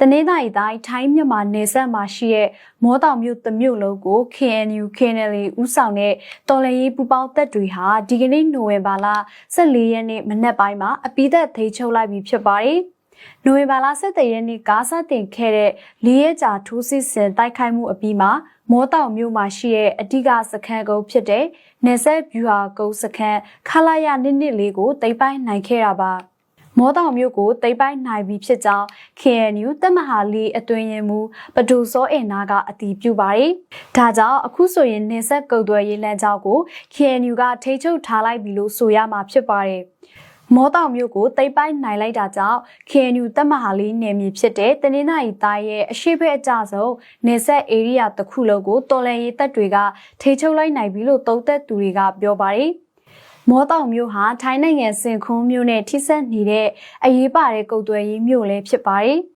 တနင်္သာရီတိုင်းထိုင်းမြန်မာနယ်စပ်မှာရှိတဲ့မောတောင်မြို့တစ်မြို့လုံးကို KNU KNL ဦးဆောင်တဲ့တော်လှန်ရေးပူးပေါင်းတပ်တွေဟာဒီကနေ့နိုဝင်ဘာလ14ရက်နေ့မနက်ပိုင်းမှာအပိသက်ထိန်းချုပ်လိုက်ပြီဖြစ်ပါတယ်။နိုဝင်ဘာလ17ရက်နေ့ကစတင်ခဲ့တဲ့လေးရက်ကြာထိုးစစ်ဆင်တိုက်ခိုက်မှုအပြီးမှာမောတောင်မြို့မှာရှိတဲ့အဓိကစခန်းကုန်းဖြစ်တဲ့နေဆက်ဗျူဟာကုန်းစခန်းခလာရနစ်နစ်လေးကိုတိမ့်ပိုင်းနိုင်ခဲ့တာပါ။ မောတောင်မြို့ကိုတိမ့်ပိုင်းနိုင်ပြီဖြစ်ကြောင်း KNU တပ်မဟာလေးအတွင်ရင်မူပဒူစောအင်နာကအတည်ပြုပါတယ်။ဒါကြောင့်အခုဆိုရင်နေဆက်ကုတ်သွဲရေးလမ်းကြောင်းကို KNU ကထိချုပ်ထားလိုက်ပြီလို့ဆိုရမှာဖြစ်ပါတယ်။မောတောင်မြို့ကိုတိတ်ပိုင်းနိုင်လိုက်တာကြောင့် KNU တပ်မဟာလေးနယ်မြေဖြစ်တဲ့တနင်္သာရီတိုင်းရဲ့အရှိဘက်အကြဆုံးနေဆက်ဧရိယာတစ်ခုလုံးကိုတော်လန်ရေးတပ်တွေကထိချုပ်လိုက်နိုင်ပြီလို့သုံးသက်သူတွေကပြောပါတယ်။ မောတောင်မြို့ဟာထိုင်းနိုင်ငံစင်ခွန်းမြို့နဲ့ထိစပ်နေတဲ့အရေးပါတဲ့ကုတ်သွဲရေးမြို့လည်းဖြစ်ပါတယ်။